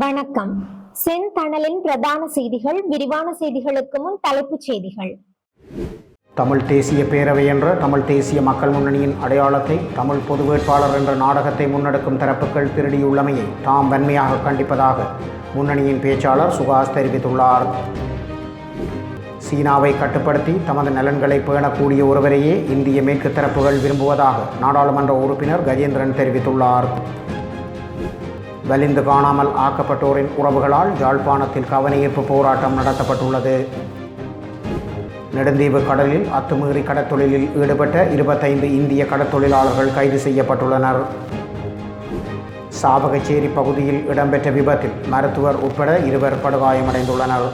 வணக்கம். செந்தணலின் பிரதான செய்திகள் விரிவான செய்திகளுக்கு முன் தலைப்புச் செய்திகள். தமிழ் தேசிய பேரவை என்ற தமிழ் தேசிய மக்கள் முன்னணியின் அடையாளத்தை தமிழ் பொது வேட்பாளர் என்ற நாடகத்தை முன்னெடுக்கும் தரப்புகள் திருடியுள்ளமையை தாம் வன்மையாக கண்டிப்பதாக முன்னணியின் பேச்சாளர் சுகாஸ் தெரிவித்துள்ளார். சீனாவை கட்டுப்படுத்தி தமது நலன்களை பேணக்கூடிய ஒருவரையே இந்திய மேற்கு தரப்புகள் விரும்புவதாக நாடாளுமன்ற உறுப்பினர் கஜேந்திரன் தெரிவித்துள்ளார். வலிந்து காணாமல் ஆக்கப்பட்டோரின் உறவுகளால் யாழ்ப்பாணத்தில் கவனஈர்ப்பு போராட்டம் நடத்தப்பட்டுள்ளது. நெடுந்தீவு கடலில் அத்துமீறி கடத்தொழிலில் ஈடுபட்ட இருபத்தைந்து இந்திய கடத்தொழிலாளர்கள் கைது செய்யப்பட்டுள்ளனர். சாவகச்சேரி பகுதியில் இடம்பெற்ற விபத்தில் மருத்துவர் உட்பட இருவர் படுகாயமடைந்துள்ளனர்.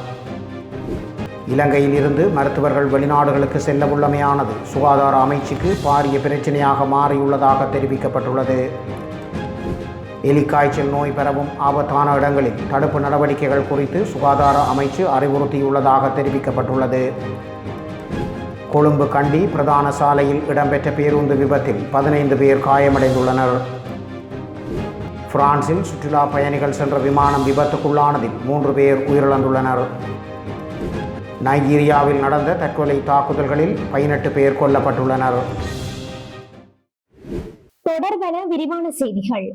இலங்கையில் இருந்து மருத்துவர்கள் வெளிநாடுகளுக்கு செல்ல உள்ளமையானது சுகாதார அமைச்சுக்கு பாரிய பிரச்சனையாக மாறியுள்ளதாக தெரிவிக்கப்பட்டுள்ளது. எலிக்காய்ச்சல் நோய் பெறவும் ஆபத்தான இடங்களில் தடுப்பு நடவடிக்கைகள் குறித்து சுகாதார அமைச்சு அறிவுறுத்தியுள்ளதாக தெரிவிக்கப்பட்டுள்ளது. கொழும்பு கண்டி பிரதான சாலையில் இடம்பெற்ற பேருந்து விபத்தில் பதினைந்து பேர் காயமடைந்துள்ளனர். பிரான்சில் சுற்றுலா பயணிகள் சென்ற விமானம் விபத்துக்குள்ளானதில் மூன்று பேர் உயிரிழந்துள்ளனர். நைஜீரியாவில் நடந்த தற்கொலை தாக்குதல்களில் பதினெட்டு பேர் கொல்லப்பட்டுள்ளனர். தொடர்பான விரிவான செய்திகள்.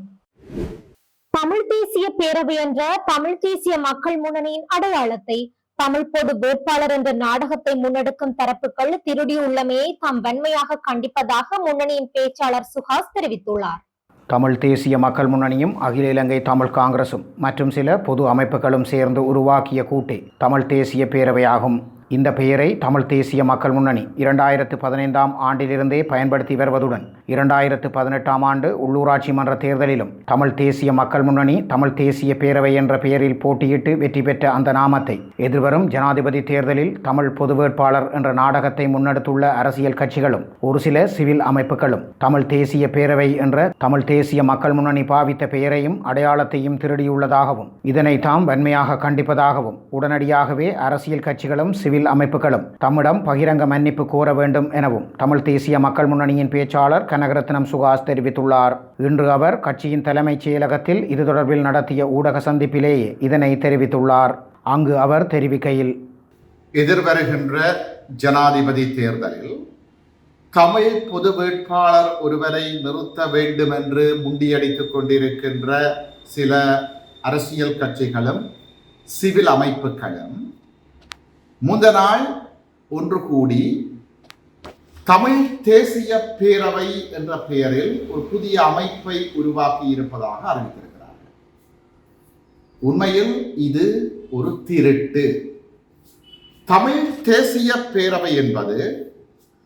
தமிழ் தேசிய பேரவை என்ற தமிழ் தேசிய மக்கள் முன்னணியின் அடையாளத்தை தமிழ் பொது வேட்பாளர் என்ற நாடகத்தை முன்னெடுக்கும் தரப்புகள் திருடியுள்ளமையை தாம் வன்மையாக கண்டிப்பதாக முன்னணியின் பேச்சாளர் சுஹாஸ் தெரிவித்துள்ளார். தமிழ் தேசிய மக்கள் முன்னணியும் அகில இலங்கை தமிழ் காங்கிரசும் மற்றும் சில பொது அமைப்புகளும் சேர்ந்து உருவாக்கிய கூட்டே தமிழ் தேசிய பேரவையாகும். இந்த பெயரை தமிழ் தேசிய மக்கள் முன்னணி இரண்டாயிரத்து பதினைந்தாம் ஆண்டிலிருந்தே பயன்படுத்தி வருவதுடன் இரண்டாயிரத்து பதினெட்டாம் ஆண்டு உள்ளூராட்சி மன்ற தேர்தலிலும் தமிழ் தேசிய மக்கள் முன்னணி தமிழ் தேசிய பேரவை என்ற பெயரில் போட்டியிட்டு வெற்றி பெற்ற அந்த நாமத்தை எதிர்வரும் ஜனாதிபதி தேர்தலில் தமிழ் பொது வேட்பாளர் என்ற நாடகத்தை முன்னெடுத்துள்ள அரசியல் கட்சிகளும் ஒரு சில சிவில் அமைப்புகளும் தமிழ் தேசிய பேரவை என்ற தமிழ் தேசிய மக்கள் முன்னணி பாவித்த பெயரையும் அடையாளத்தையும் திருடியுள்ளதாகவும் இதனை தாம் வன்மையாக கண்டிப்பதாகவும் உடனடியாகவே அரசியல் கட்சிகளும் சிவில் அமைப்புகளும் தம்மிடம் பகிரங்க மன்னிப்பு கோர வேண்டும் எனவும் தமிழ் தேசிய மக்கள் முன்னணியின் பேச்சாளர் கனகரத்னம் சுகாஸ் தெரிவித்துள்ளார். இன்று அவர் கட்சியின் தலைமைச் செயலகத்தில் இது தொடர்பில் நடத்திய ஊடக சந்திப்பிலேயே இதனை தெரிவித்துள்ளார். அங்கு அவர் தெரிவிக்கையில் எதிர்வருகின்ற ஜனாதிபதி தேர்தலில் தமிழ் பொது வேட்பாளர் ஒருவரை நிறுத்த வேண்டும் என்று முண்டியடித்துக் கொண்டிருக்கின்ற சில அரசியல் கட்சிகளும் சிவில் அமைப்புகளும் முந்த நாள் ஒன்று கூடி தமிழ் தேசிய பேரவை என்ற பெயரில் ஒரு புதிய அமைப்பை உருவாக்கி இருப்பதாக அறிவித்திருக்கிறார்கள். உண்மையில் இது ஒரு திருட்டு. தமிழ் தேசிய பேரவை என்பது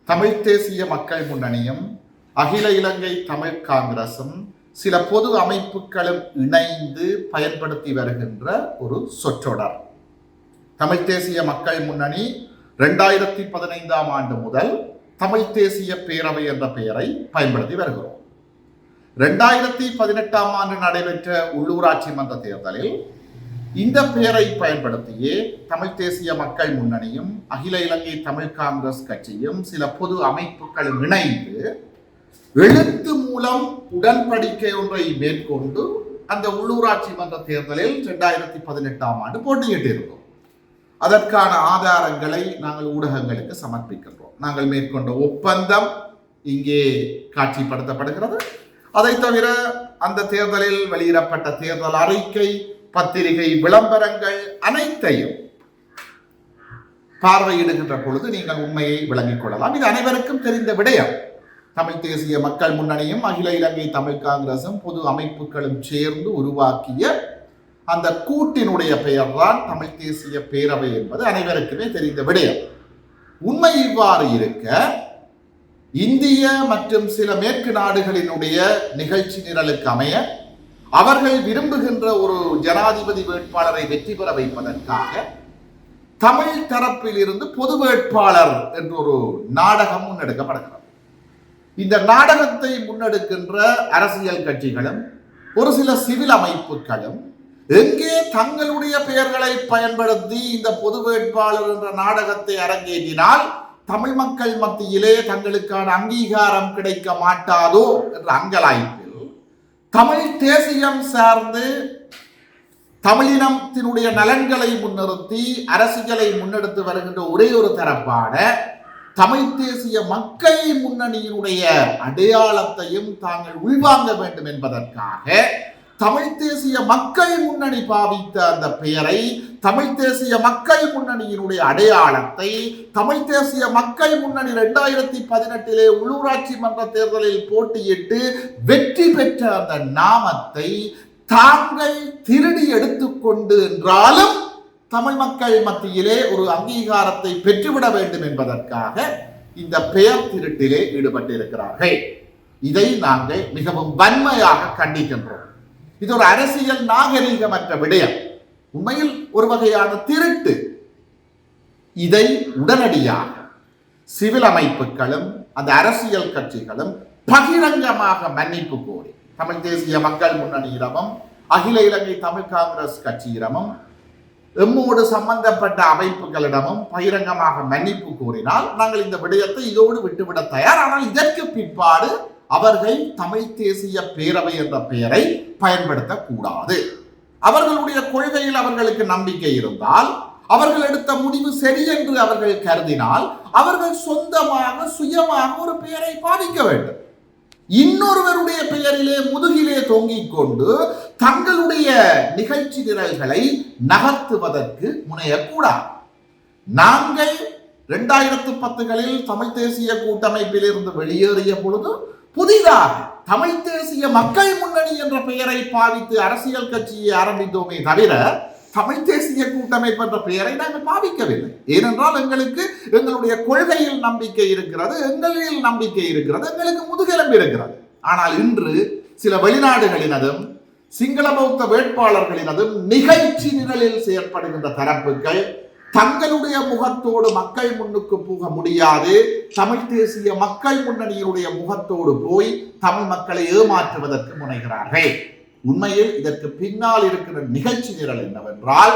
தமிழ் தேசிய மக்கள் முன்னணியும் அகில இலங்கை தமிழ் காங்கிரசும் சில பொது அமைப்புகளும் இணைந்து பயன்படுத்தி வருகின்ற ஒரு சொற்றொடர். தமிழ் தேசிய மக்கள் முன்னணி ரெண்டாயிரத்தி பதினைந்தாம் ஆண்டு முதல் தமிழ் தேசிய பேரவை என்ற பெயரை பயன்படுத்தி வருகிறோம். ரெண்டாயிரத்தி பதினெட்டாம் ஆண்டு நடைபெற்ற உள்ளூராட்சி மன்ற தேர்தலில் இந்த பெயரை பயன்படுத்தியே தமிழ் தேசிய மக்கள் முன்னணியும் அகில இலங்கை தமிழ் காங்கிரஸ் கட்சியும் சில பொது அமைப்புகளும் இணைந்து எழுத்து மூலம் உடன்படிக்கை ஒன்றை மேற்கொண்டு அந்த உள்ளூராட்சி மன்ற தேர்தலில் ரெண்டாயிரத்தி பதினெட்டாம் ஆண்டு போட்டியிட்டிருந்தோம். அதற்கான ஆதாரங்களை நாங்கள் ஊடகங்களுக்கு சமர்ப்பிக்கின்றோம். நாங்கள் மேற்கொண்ட ஒப்பந்தம் இங்கே காட்சிப்படுத்தப்படுகிறது. அதை தவிர அந்த தேர்தலில் வெளியிடப்பட்ட தேர்தல் அறிக்கை பத்திரிகை விளம்பரங்கள் அனைத்தையும் பார்வையிடுகின்ற பொழுது நீங்கள் உண்மையை விளங்கிக் கொள்ளலாம். இது அனைவருக்கும் தெரிந்த விடயம். தமிழ் தேசிய மக்கள் முன்னணியும் அகில இலங்கை தமிழ் காங்கிரசும் பொது அமைப்புகளும் சேர்ந்து உருவாக்கிய அந்த கூட்டினுடைய பெயர்தான் தமிழ் தேசிய பேரவை என்பது அனைவருக்குமே தெரிந்த விடயம். உண்மை இவ்வாறு இருக்க இந்திய மற்றும் சில மேற்கு நாடுகளினுடைய நிகழ்ச்சி நிரலுக்கு அமைய அவர்கள் விரும்புகின்ற ஒரு ஜனாதிபதி வேட்பாளரை வெற்றி பெற வைப்பதற்காக தமிழ் தரப்பில் இருந்து பொது வேட்பாளர் என்ற ஒரு நாடகம் முன்னெடுக்கப்படுகிறது. இந்த நாடகத்தை முன்னெடுக்கின்ற அரசியல் கட்சிகளும் ஒரு சில சிவில் அமைப்புகளும் எங்கே தங்களுடைய பெயர்களை பயன்படுத்தி இந்த பொது வேட்பாளர் என்ற நாடகத்தை அரங்கேற்றினால் தமிழ் மக்கள் மத்தியிலே தங்களுக்கான அங்கீகாரம் கிடைக்க மாட்டாதோ என்ற அங்கலாய்ப்பில் தமிழ் தேசியம் சார்ந்து தமிழினத்தினுடைய நலன்களை முன்னிறுத்தி அரசியலை முன்னெடுத்து வருகின்ற ஒரே ஒரு தரப்பான தமிழ் தேசிய மக்கள் முன்னணியினுடைய அடையாளத்தையும் தாங்கள் உள்வாங்க வேண்டும் என்பதற்காக தமிழ் தேசிய மக்கள் முன்னணி பாவித்த அந்த பெயரை தமிழ் தேசிய மக்கள் முன்னணியினுடைய அடையாளத்தை தமிழ் தேசிய மக்கள் முன்னணி இரண்டாயிரத்தி பதினெட்டிலே உள்ளூராட்சி மன்ற தேர்தலில் போட்டியிட்டு வெற்றி பெற்ற அந்த நாமத்தை தாங்கள் திருடி எடுத்துக்கொண்டு என்றாலும் தமிழ் மக்கள் மத்தியிலே ஒரு அங்கீகாரத்தை பெற்றுவிட வேண்டும் என்பதற்காக இந்த பெயர் திருட்டிலே ஈடுபட்டிருக்கிறார்கள். இதை நாங்கள் மிகவும் வன்மையாக கண்டிக்கின்றோம். இது ஒரு அரசியல் நாகரிகமற்ற விடயம். உண்மையில் ஒரு வகையான திருட்டு. இதை உடனடியாக சிவில் அமைப்புகளும் அந்த அரசியல் கட்சிகளும் பகிரங்கமாக மன்னிப்பு கோரி தமிழ் தேசிய மக்கள் முன்னணியிடமும் அகில இலங்கை தமிழ் காங்கிரஸ் கட்சியிடமும் எம்மோடு சம்பந்தப்பட்ட அமைப்புகளிடமும் பகிரங்கமாக மன்னிப்பு கோரினால் நாங்கள் இந்த விடயத்தை இதோடு விட்டுவிட தயார். ஆனால் இதற்கு பிற்பாடு அவர்கள் தமிழ் தேசிய பேரவை என்ற பெயரை பயன்படுத்தக்கூடாது. அவர்களுடைய கொள்கையில் அவர்களுக்கு நம்பிக்கை இருந்தால் அவர்கள் எடுத்த முடிவு சரி என்று அவர்கள் கருதினால் அவர்கள் சொந்தமாக சுயமாக ஒரு பெயரை பாதிக்க வேண்டும். இன்னொருவருடைய பெயரிலே முதுகிலே தொங்கிக் கொண்டு தங்களுடைய நிகழ்ச்சி நிரல்களை நகர்த்துவதற்கு முனையக்கூடாது. நாங்கள் இரண்டாயிரத்து பத்துகளில் தமிழ் தேசிய கூட்டமைப்பில் இருந்து வெளியேறிய பொழுது புதிதாக தமிழ் தேசிய மக்கள் முன்னணி என்ற பெயரை பாவித்து அரசியல் கட்சியை ஆரம்பித்தோமே தவிர தமிழ் தேசிய கூட்டமைப்பு என்ற பெயரை நாங்கள் பாவிக்கவில்லை. ஏனென்றால் எங்களுக்கு எங்களுடைய கொள்கையில் நம்பிக்கை இருக்கிறது எங்களில் நம்பிக்கை இருக்கிறது எங்களுக்கு முதுகெலும்பு இருக்கிறது. ஆனால் இன்று சில வெளிநாடுகளினதும் சிங்கள பௌத்த வேட்பாளர்களினதும் நிகழ்ச்சி நிரலில் செயற்படுகின்ற தரப்புகள் தங்களுடைய முகத்தோடு மக்கள் முன்னுக்கு போக முடியாது. தமிழ் தேசிய மக்கள் முன்னணியினுடைய முகத்தோடு போய் தமிழ் மக்களை ஏமாற்றுவதற்கு முனைகிறார்கள். உண்மையில் இதற்கு பின்னால் இருக்கிற நிகழ்ச்சி நிரல் என்னவென்றால்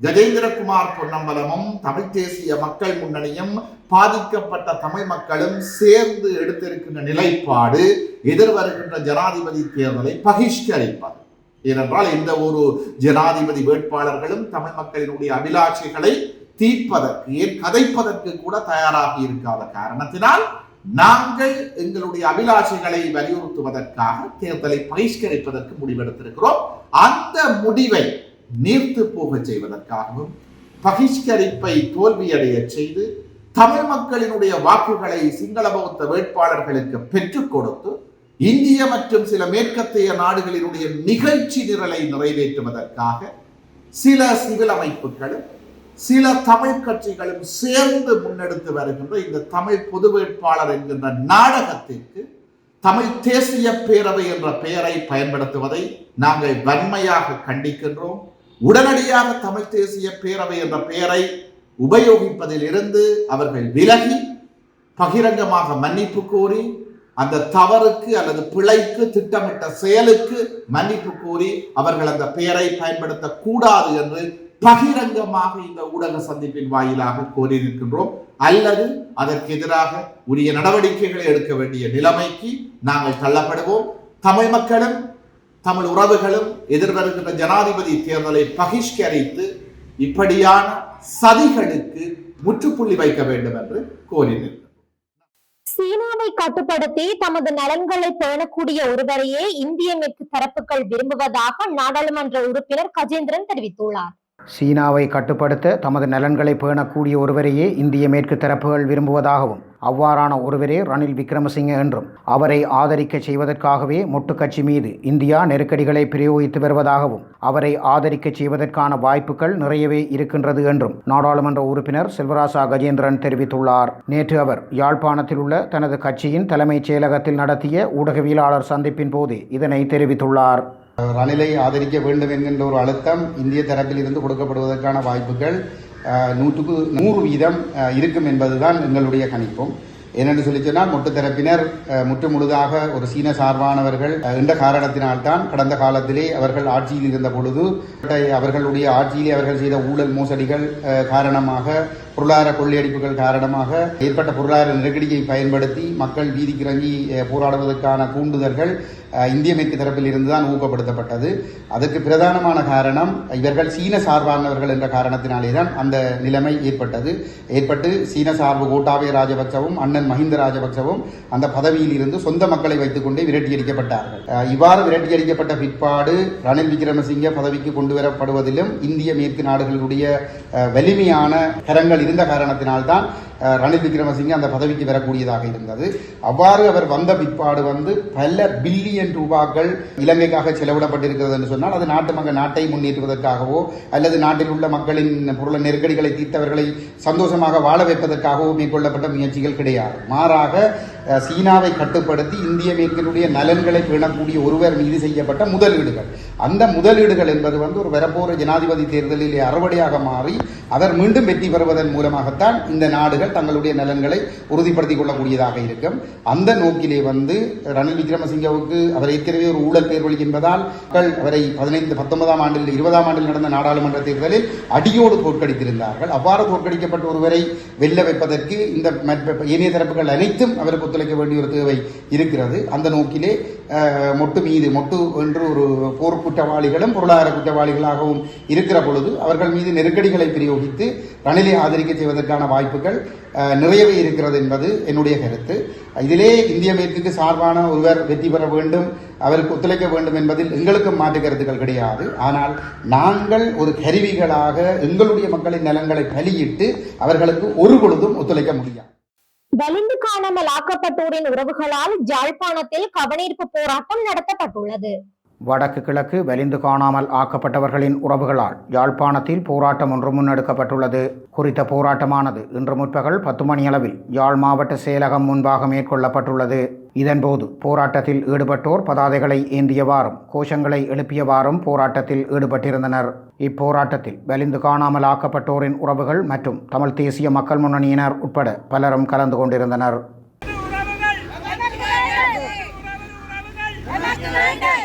கஜேந்திரகுமார் பொன்னம்பலமும் தமிழ் தேசிய மக்கள் முன்னணியும் பாதிக்கப்பட்ட தமிழ் மக்களும் சேர்ந்து எடுத்திருக்கின்ற நிலைப்பாடு எதிர்வருகின்ற ஜனாதிபதி தேர்தலை பகிஷ்கரிப்பது. ஏனென்றால் எந்த ஒரு ஜனாதிபதி வேட்பாளர்களும் தமிழ் மக்களினுடைய அபிலாட்சைகளை தீர்ப்பதற்கு ஏன் கதைப்பதற்கு கூட தயாராக இருக்காத காரணத்தினால் நாங்கள் எங்களுடைய அபிலாஷைகளை வலியுறுத்துவதற்காக தேர்தலை பகிஷ்கரிப்பதற்கு முடிவெடுத்திருக்கிறோம். அந்த முடிவை நீர்த்து போக செய்வதற்காகவும் பகிஷ்கரிப்பை தோல்வியடைய செய்து தமிழ் மக்களினுடைய வாக்குகளை சிங்கள பௌத்த வேட்பாளர்களுக்கு பெற்றுக் கொடுத்து இந்திய மற்றும் சில மேற்கத்தைய நாடுகளினுடைய நிகழ்ச்சி நிரலை நிறைவேற்றுவதற்காக சில சிவில் அமைப்புகளும் சில தமிழ் கட்சிகளும் சேர்ந்து முன்னெடுத்து வருகின்ற இந்த தமிழ் பொது வேட்பாளர் என்கின்ற நாடகத்திற்கு தமிழ் தேசிய பேரவை என்ற பெயரை பயன்படுத்துவதை நாங்கள் வன்மையாக கண்டிக்கின்றோம். உடனடியாக தமிழ் தேசிய பேரவை என்ற பெயரை உபயோகிப்பதில் இருந்து அவர்கள் விலகி பகிரங்கமாக மன்னிப்பு கோரி அந்த தவறுக்கு அல்லது பிழைக்கு திட்டமிட்ட செயலுக்கு மன்னிப்பு கோரி அவர்கள் அந்த பெயரை பயன்படுத்தக்கூடாது என்று பகிரங்கமாக இந்த ஊடக சந்திப்பின் வாயிலாக கோரியிருக்கின்றோம். அல்லது அதற்கு எதிராக உரிய நடவடிக்கைகளை எடுக்க வேண்டிய நிலைமைக்கு நாங்கள் தள்ளப்படுவோம். தமிழ் மக்களும் தமிழ் உறவுகளும் எதிர்வருகின்ற ஜனாதிபதி தேர்தலை பகிஷ்கரித்து இப்படியான சதிகளுக்கு முற்றுப்புள்ளி வைக்க வேண்டும் என்று கோரினர் சீனாவை கட்டுப்படுத்தி தமது நலன்களை பேணக்கூடிய ஒருவரையே இந்திய மேற்கு தரப்புகள் விரும்புவதாக நாடாளுமன்ற உறுப்பினர் கஜேந்திரன் தெரிவித்துள்ளார். சீனாவை கட்டுப்படுத்த தமது நலன்களை பேணக்கூடிய ஒருவரையே இந்திய மேற்கு தரப்புகள் விரும்புவதாகவும் அவ்வாறான ஒருவரே ரணில் விக்ரமசிங்க என்றும் அவரை ஆதரிக்க செய்வதற்காகவே மொட்டுக்கட்சி மீது இந்தியா நெருக்கடிகளை பிரயோகித்து வருவதாகவும் அவரை ஆதரிக்க செய்வதற்கான வாய்ப்புகள் நிறையவே இருக்கின்றது என்றும் நாடாளுமன்ற உறுப்பினர் செல்வராசா கஜேந்திரன் தெரிவித்துள்ளார். நேற்று அவர் யாழ்ப்பாணத்தில் உள்ள தனது கட்சியின் தலைமைச் செயலகத்தில் நடத்திய ஊடகவியலாளர் சந்திப்பின் போது இதனை தெரிவித்துள்ளார். ரணிலை ஆதரிக்க வேண்டும் என்கின்ற ஒரு அழுத்தம் இந்திய தரப்பில் இருந்து கொடுக்கப்படுவதற்கான வாய்ப்புகள் நூற்றுக்கு நூறு வீதம் இருக்கும் என்பதுதான் எங்களுடைய கணிப்பும். ஏனென்று சொல்லி சொன்னால் முட்டு தரப்பினர் முற்று முழுதாக ஒரு சீன சார்பானவர்கள் என்ற காரணத்தினால்தான் கடந்த காலத்திலே அவர்கள் ஆட்சியில் இருந்த பொழுது அவர்களுடைய ஆட்சியிலே அவர்கள் செய்த ஊழல் மோசடிகள் காரணமாக பொருளாதார கொள்ளையடிப்புகள் காரணமாக ஏற்பட்ட பொருளாதார நெருக்கடியை பயன்படுத்தி மக்கள் வீதிக்கு இறங்கி போராடுவதற்கான தூண்டுதல்கள் இந்திய மேற்கு தரப்பில் இருந்துதான் ஊக்கப்படுத்தப்பட்டது. அதற்கு பிரதானமான காரணம் இவர்கள் சீன சார்பானவர்கள் என்ற காரணத்தினாலே தான் அந்த நிலைமை ஏற்பட்டது. ஏற்பட்டு சீன சார்பு கோட்டாபய ராஜபக்சவும் அண்ணன் மஹிந்த ராஜபக்சவும் அந்த பதவியில் இருந்து சொந்த மக்களை வைத்துக் கொண்டே விரட்டியடிக்கப்பட்டார்கள் இவ்வாறு விரட்டியடிக்கப்பட்ட பிற்பாடு ரணில் விக்ரமசிங்க பதவிக்கு கொண்டு வரப்படுவதிலும் இந்திய மேற்கு நாடுகளுடைய வலிமையான கரங்கள் இருந்த காரணத்தினால்தான் ரணில் விக்ரமசிங்க அந்த பதவிக்கு வரக்கூடியதாக இருந்தது. அவ்வாறு அவர் வந்த பிற்பாடு வந்து பல பில்லியன் ரூபாக்கள் இலங்கைக்காக செலவிடப்பட்டிருக்கிறது என்று சொன்னால் அது நாட்டு மக்கள் நாட்டை முன்னேற்றுவதற்காகவோ அல்லது நாட்டில் உள்ள மக்களின் பொருள் நெருக்கடிகளை தீர்த்தவர்களை சந்தோஷமாக வாழ வைப்பதற்காகவோ மேற்கொள்ளப்பட்ட முயற்சிகள் கிடையாது. மாறாக சீனாவை கட்டுப்படுத்தி இந்திய மேற்கினுடைய நலன்களை பேணக்கூடிய ஒருவர் மீது செய்யப்பட்ட முதலீடுகள். அந்த முதலீடுகள் என்பது வந்து ஒரு வரப்போற ஜனாதிபதி தேர்தலிலே அறுவடையாக மாறி அவர் மீண்டும் வெற்றி பெறுவதன் மூலமாகத்தான் இந்த நாடுகள் தங்களுடைய நலன்களை உறுதிப்படுத்திக் கொள்ளக்கூடியதாக இருக்கும். அந்த நோக்கிலே வந்து ரணில் விக்ரமசிங்கவுக்கு அவர் ஏற்கனவே ஒரு ஊழல் பேர்வழி என்பதால் மக்கள் அவரை பதினைந்து பத்தொன்பதாம் ஆண்டில் இருபதாம் ஆண்டில் நடந்த நாடாளுமன்ற தேர்தலில் அடியோடு தோற்கடித்திருந்தார்கள். அவ்வாறு தோற்கடிக்கப்பட்ட ஒருவரை வெல்ல வைப்பதற்கு இந்த ஏனைய தரப்புகள் அனைத்தும் அவருக்கு ஒத்துழைக்க வேண்டிய ஒரு தேவை இருக்கிறது. அந்த நோக்கிலே மொட்டு மீது மொட்டு என்று ஒரு போர் குற்றவாளிகளும் பொருளாதார குற்றவாளிகளாகவும் இருக்கிற பொழுது அவர்கள் மீது நெருக்கடிகளை பிரயோகித்து ரணிலை ஆதரிக்க செய்வதற்கான வாய்ப்புகள் நிறையவே இருக்கிறது என்பது என்னுடைய கருத்து. இதிலே இந்திய மேற்குக்கு சார்பான ஒருவர் வெற்றி பெற வேண்டும் அவருக்கு ஒத்துழைக்க வேண்டும் என்பதில் எங்களுக்கும் மாற்று கருத்துக்கள் கிடையாது. ஆனால் நாங்கள் ஒரு கருவிகளாக எங்களுடைய மக்களின் நலன்களை பலியிட்டு அவர்களுக்கு ஒரு பொழுதும் ஒத்துழைக்க முடியாது. வலிந்து காணாமல் ஆக்கப்பட்டோரின் உறவுகளால் ஜாழ்ப்பாணத்தில் கவனீர்ப்பு போராட்டம் நடத்தப்பட்டுள்ளது. வடக்கு கிழக்கு வலிந்து காணாமல் ஆக்கப்பட்டவர்களின் உறவுகளால் யாழ்ப்பாணத்தில் போராட்டம் ஒன்று முன்னெடுக்கப்பட்டுள்ளது. குறித்த போராட்டமானது இன்று முற்பகல் பத்து மணியளவில் யாழ் மாவட்ட செயலகம் முன்பாக மேற்கொள்ளப்பட்டுள்ளது. இதன்போது போராட்டத்தில் ஈடுபட்டோர் பதாதைகளை ஏந்தியவாறும் கோஷங்களை எழுப்பியவாறும் போராட்டத்தில் ஈடுபட்டிருந்தனர். இப்போராட்டத்தில் வலிந்து காணாமல் ஆக்கப்பட்டோரின் உறவுகள் மற்றும் தமிழ் தேசிய மக்கள் முன்னணியினர் உட்பட பலரும் கலந்து கொண்டிருந்தனர் எமக்கு வேண்டும்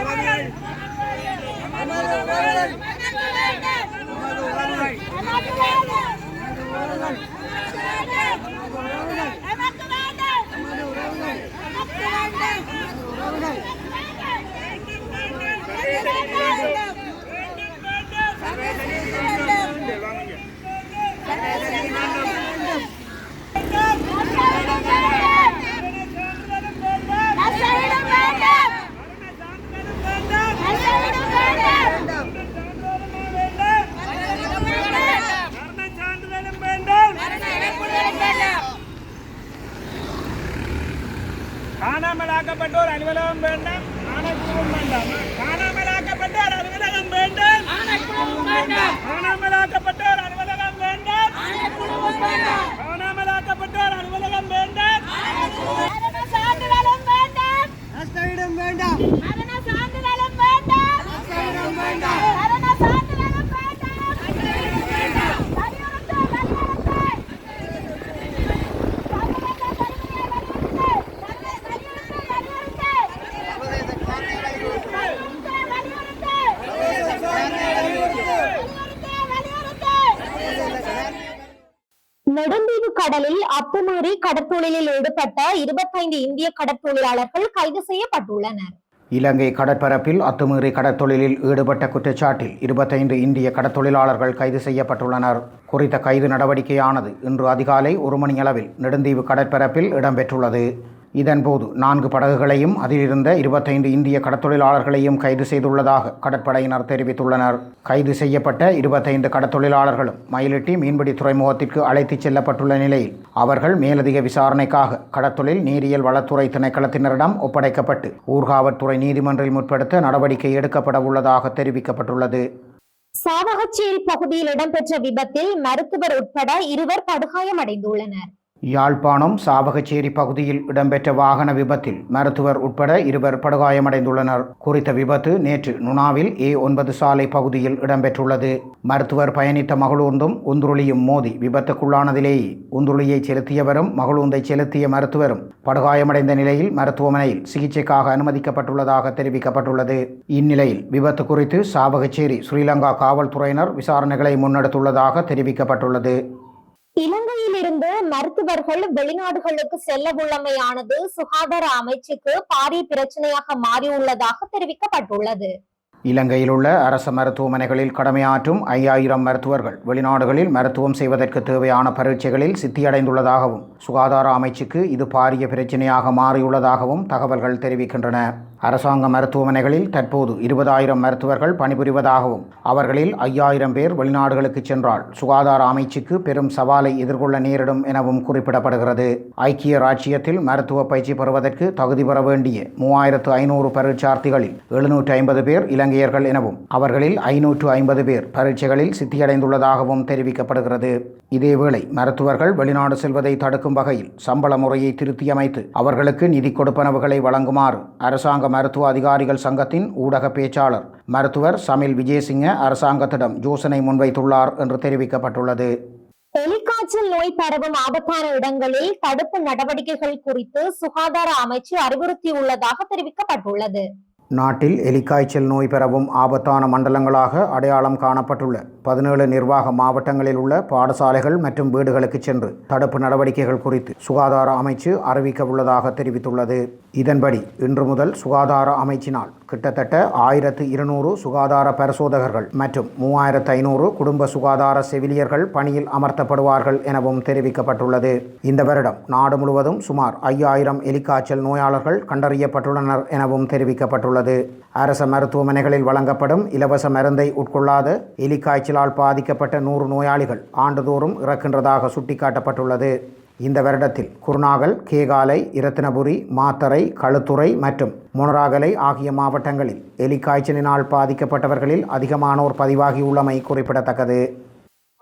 சர்வதேச நீதி வேண்டும் சர்வதேச நீதி வேண்டும் சர்வதேச நீதி வேண்டும் சர்வதேச நீதி வேண்டும் சர்வதேச நீதி வேண்டும் எமக்கு வேண்டும் எமக்கு வேண்டும் எமக்கு வேண்டும் எமக்கு வேண்டும் காணாமலாக்கப்பட்டோர் அலுவலகம் வேண்டாம் ஆணைக்குழுவும் வேண்டாம் காணாமலாக்கப்பட்டோர் அலுவலகம் வேண்டாம் காணாமலாக்கப்பட்டோர் அலுவலகம் வேண்டாம் காணாமலாக்கப்பட்டோர் அலுவலகம் வேண்டாம் சான்றிதழும் வேண்டாம் வேண்டாம் மரண சான்றிதழும் வேண்டாம் மரண சான்றிதழும் வேண்டாம் வலியுறுத்து வலியுறுத்து நெடுந்தீவு கடலில் அத்துமீறி கடற்தொழிலில் ஈடுபட்ட இருபத்தைந்து இந்திய கடற்தொழிலாளர்கள் கைது செய்யப்பட்டுள்ளனர். இலங்கை கடற்பரப்பில் அத்துமீறி கடற்தொழிலில் ஈடுபட்ட குற்றச்சாட்டில் இருபத்தைந்து இந்திய கடற்தொழிலாளர்கள் கைது செய்யப்பட்டுள்ளனர். குறித்த கைது நடவடிக்கையானது இன்று அதிகாலை ஒரு மணியளவில் நெடுந்தீவு கடற்பரப்பில் இடம்பெற்றுள்ளது. இதன்போது நான்கு படகுகளையும் அதிலிருந்த இருபத்தைந்து இந்திய கடத்தொழிலாளர்களையும் கைது செய்துள்ளதாக கடற்படையினர் தெரிவித்துள்ளனர். கைது செய்யப்பட்ட இருபத்தைந்து கடத்தொழிலாளர்களும் மயிலிட்டி மீன்பிடி துறைமுகத்திற்கு அழைத்துச் செல்லப்பட்டுள்ள நிலையில் அவர்கள் மேலதிக விசாரணைக்காக கடத்தொழில் நீரியல் வளத்துறை திணைக்களத்தினரிடம் ஒப்படைக்கப்பட்டு ஊர்காவற்துறை நீதிமன்றில் முற்படுத்த நடவடிக்கை எடுக்கப்பட உள்ளதாக தெரிவிக்கப்பட்டுள்ளது. சாவகச்சேரி பகுதியில் இடம்பெற்ற விபத்தில் மருத்துவர் உட்பட இருவர் படுகாயமடைந்துள்ளனர். யாழ்ப்பாணம் சாவகச்சேரி பகுதியில் இடம்பெற்ற வாகன விபத்தில் மருத்துவர் உட்பட இருவர் படுகாயமடைந்துள்ளனர். குறித்த விபத்து நேற்று நுணாவில் ஏ ஒன்பது சாலை பகுதியில் இடம்பெற்றுள்ளது. மருத்துவர் பயணித்த மகளூர்ந்தும் உந்துருளியும் மோதி விபத்துக்குள்ளானதிலேயே உந்துருளியை செலுத்தியவரும் மகளூந்தை செலுத்திய மருத்துவரும் படுகாயமடைந்த நிலையில் மருத்துவமனையில் சிகிச்சைக்காக அனுமதிக்கப்பட்டுள்ளதாக தெரிவிக்கப்பட்டுள்ளது. இந்நிலையில் விபத்து குறித்து சாவகச்சேரி ஸ்ரீலங்கா காவல்துறையினர் விசாரணைகளை முன்னெடுத்துள்ளதாக தெரிவிக்கப்பட்டுள்ளது. இலங்கையிலிருந்து மருத்துவர்கள் வெளிநாடுகளுக்கு செல்ல உள்ளமையானது சுகாதார அமைச்சுக்கு பாரிய பிரச்சனையாக மாறியுள்ளதாக தெரிவிக்கப்பட்டுள்ளது. இலங்கையில் உள்ள அரசு மருத்துவமனைகளில் கடமையாற்றும் ஐயாயிரம் மருத்துவர்கள் வெளிநாடுகளில் மருத்துவம் செய்வதற்கு தேவையான பரீட்சைகளில் சித்தியடைந்துள்ளதாகவும் சுகாதார அமைச்சுக்கு இது பாரிய பிரச்சனையாக மாறியுள்ளதாகவும் தகவல்கள் தெரிவிக்கின்றன. அரசாங்க மருத்துவமனைகளில் தற்போது இருபதாயிரம் மருத்துவர்கள் பணிபுரிவதாகவும் அவர்களில் ஐயாயிரம் பேர் வெளிநாடுகளுக்கு சென்றால் சுகாதார அமைச்சுக்கு பெரும் சவாலை எதிர்கொள்ள நேரிடும் எனவும் குறிப்பிடப்படுகிறது. ஐக்கிய ராச்சியத்தில் மருத்துவ பயிற்சி பெறுவதற்கு தகுதி பெற வேண்டிய மூவாயிரத்து ஐநூறு பரீட்சார்த்திகளில் எழுநூற்று ஐம்பது பேர் இலங்கையர்கள் எனவும் அவர்களில் ஐநூற்று ஐம்பது பேர் பரீட்சைகளில் சித்தியடைந்துள்ளதாகவும் தெரிவிக்கப்படுகிறது. இதேவேளை மருத்துவர்கள் வெளிநாடு செல்வதை தடுக்கும் வகையில் சம்பள முறையை திருத்தியமைத்து அவர்களுக்கு நிதி கொடுப்பனவுகளை வழங்குமாறு அரசாங்க மருத்துவ அதிகாரிகள் சங்கத்தின் ஊடக பேச்சாளர். மருத்துவர் சமில் விஜயசிங்க அரசாங்கத்திடம் யோசனை முன்வைத்துள்ளார் என்று தெரிவிக்கப்பட்டுள்ளது. எலிக்காய்ச்சல் நோய் பரவும் ஆபத்தான இடங்களில் தடுப்பு நடவடிக்கைகள் குறித்து சுகாதார அமைச்சு அறிவுறுத்தியுள்ளதாக தெரிவிக்கப்பட்டுள்ளது. நாட்டில் எலிக்காய்ச்சல் நோய் பெறவும் ஆபத்தான மண்டலங்களாக அடையாளம் காணப்பட்டுள்ள. பதினேழு நிர்வாக மாவட்டங்களில் உள்ள பாடசாலைகள் மற்றும் வீடுகளுக்கு சென்று தடுப்பு நடவடிக்கைகள் குறித்து சுகாதார அமைச்சு அறிவிக்க உள்ளதாக தெரிவித்துள்ளது. இதன்படி இன்று முதல் சுகாதார அமைச்சினால் கிட்டத்தட்ட ஆயிரத்து இருநூறு சுகாதார பரிசோதகர்கள் மற்றும் மூவாயிரத்து ஐநூறு குடும்ப சுகாதார செவிலியர்கள் பணியில் அமர்த்தப்படுவார்கள் எனவும் தெரிவிக்கப்பட்டுள்ளது. இந்த வருடம் நாடு முழுவதும் சுமார் ஐயாயிரம் எலிக்காய்ச்சல் நோயாளர்கள் கண்டறியப்பட்டுள்ளனர் எனவும் தெரிவிக்கப்பட்டுள்ளது. அரச மருத்துவமனைகளில் வழங்கப்படும் இலவச மருந்தை உட்கொள்ளாத எலிக்காய்ச்சலால் பாதிக்கப்பட்ட நூறு நோயாளிகள் ஆண்டுதோறும் இறக்கின்றதாக சுட்டிக்காட்டப்பட்டுள்ளது. இந்த வருடத்தில் குருநாகல் கேகாலை இரத்தினபுரி மாத்தறை களுத்துறை மற்றும் மொனராகலை ஆகிய மாவட்டங்களில் எலிக்காய்ச்சலினால் பாதிக்கப்பட்டவர்களில் அதிகமானோர் பதிவாகியுள்ளமை குறிப்பிடத்தக்கது.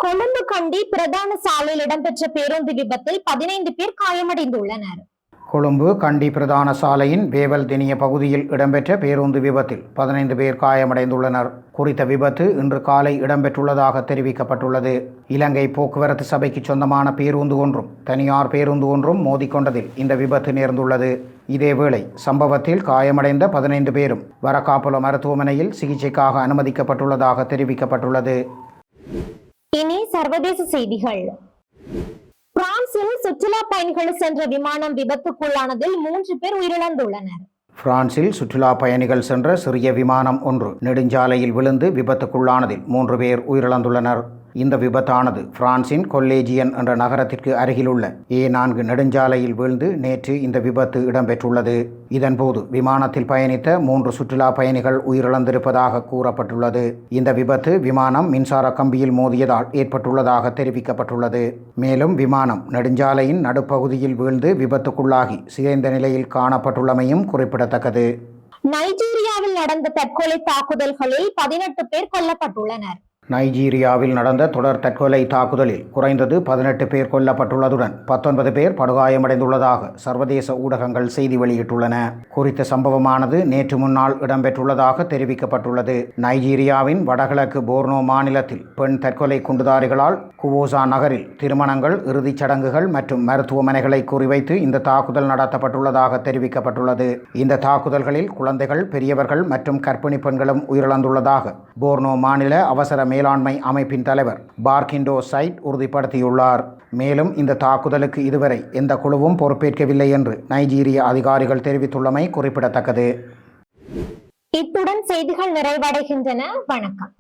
கொழும்பு கண்டி பிரதான சாலையில் இடம்பெற்ற பேருந்து விபத்தில் பதினைந்து பேர் காயமடைந்துள்ளனர். கொழும்பு கண்டி பிரதான சாலையின் வேவல் தினிய பகுதியில் இடம்பெற்ற பேருந்து விபத்தில் பதினைந்து பேர் காயமடைந்துள்ளனர். குறித்த விபத்து இன்று காலை இடம்பெற்றுள்ளதாக தெரிவிக்கப்பட்டுள்ளது. இலங்கை போக்குவரத்து சபைக்கு சொந்தமான பேருந்து ஒன்றும் தனியார் பேருந்து ஒன்றும் மோதிக்கொண்டதில் இந்த விபத்து நேர்ந்துள்ளது. இதேவேளை சம்பவத்தில் காயமடைந்த பதினைந்து பேரும் வரக்காப்புல மருத்துவமனையில் சிகிச்சைக்காக அனுமதிக்கப்பட்டுள்ளதாக தெரிவிக்கப்பட்டுள்ளது. இனி சர்வதேச செய்திகள். பிரான்சில் சுற்றுலா பயணிகள் சென்ற விமானம் விபத்துக்குள்ளானதில் மூன்று பேர் உயிரிழந்துள்ளனர். பிரான்சில் சுற்றுலா பயணிகள் சென்ற சிறிய விமானம் ஒன்று நெடுஞ்சாலையில் விழுந்து விபத்துக்குள்ளானதில் மூன்று பேர் உயிரிழந்துள்ளனர். இந்த விபத்தானது பிரான்சின் கொல்லேஜியன் என்ற நகரத்திற்கு அருகிலுள்ள ஏ நான்கு நெடுஞ்சாலையில் வீழ்ந்து நேற்று இந்த விபத்து இடம்பெற்றுள்ளது. இதன்போது விமானத்தில் பயணித்த மூன்று சுற்றுலா பயணிகள் உயிரிழந்திருப்பதாக கூறப்பட்டுள்ளது. இந்த விபத்து விமானம் மின்சார கம்பியில் மோதியதால் ஏற்பட்டுள்ளதாக தெரிவிக்கப்பட்டுள்ளது. மேலும் விமானம் நெடுஞ்சாலையின் நடுப்பகுதியில் வீழ்ந்து விபத்துக்குள்ளாகி சிதைந்த நிலையில் காணப்பட்டுள்ளமையும் குறிப்பிடத்தக்கது. நைஜீரியாவில் நடந்த தற்கொலை தாக்குதல்களில் பதினெட்டு பேர் கொல்லப்பட்டுள்ளனர். நைஜீரியாவில் நடந்த தொடர் தற்கொலை தாக்குதலில் குறைந்தது பதினெட்டு பேர் கொல்லப்பட்டுள்ளதுடன் பத்தொன்பது பேர் படுகாயமடைந்துள்ளதாக சர்வதேச ஊடகங்கள் செய்தி வெளியிட்டுள்ளன. குறித்த சம்பவமானது நேற்று முன்னால் இடம்பெற்றுள்ளதாக தெரிவிக்கப்பட்டுள்ளது. நைஜீரியாவின் வடகிழக்கு போர்னோ மாநிலத்தில் பெண் தற்கொலை குண்டுதாரிகளால் குவோசா நகரில் திருமணங்கள் இறுதிச் சடங்குகள் மற்றும் மருத்துவமனைகளை குறிவைத்து இந்த தாக்குதல் நடத்தப்பட்டுள்ளதாக தெரிவிக்கப்பட்டுள்ளது. இந்த தாக்குதல்களில் குழந்தைகள் பெரியவர்கள் மற்றும் கர்ப்பிணி பெண்களும் உயிரிழந்துள்ளதாக போர்னோ மாநில அவசர மேலாண்மை அமைப்பின் தலைவர் பார்கிண்டோ சைட் உறுதிப்படுத்தியுள்ளார். மேலும் இந்த தாக்குதலுக்கு இதுவரை எந்த குழுவும் பொறுப்பேற்கவில்லை என்று நைஜீரிய அதிகாரிகள் தெரிவித்துள்ளமை குறிப்பிடத்தக்கது. இத்துடன் செய்திகள் நிறைவடைகின்றன. வணக்கம்.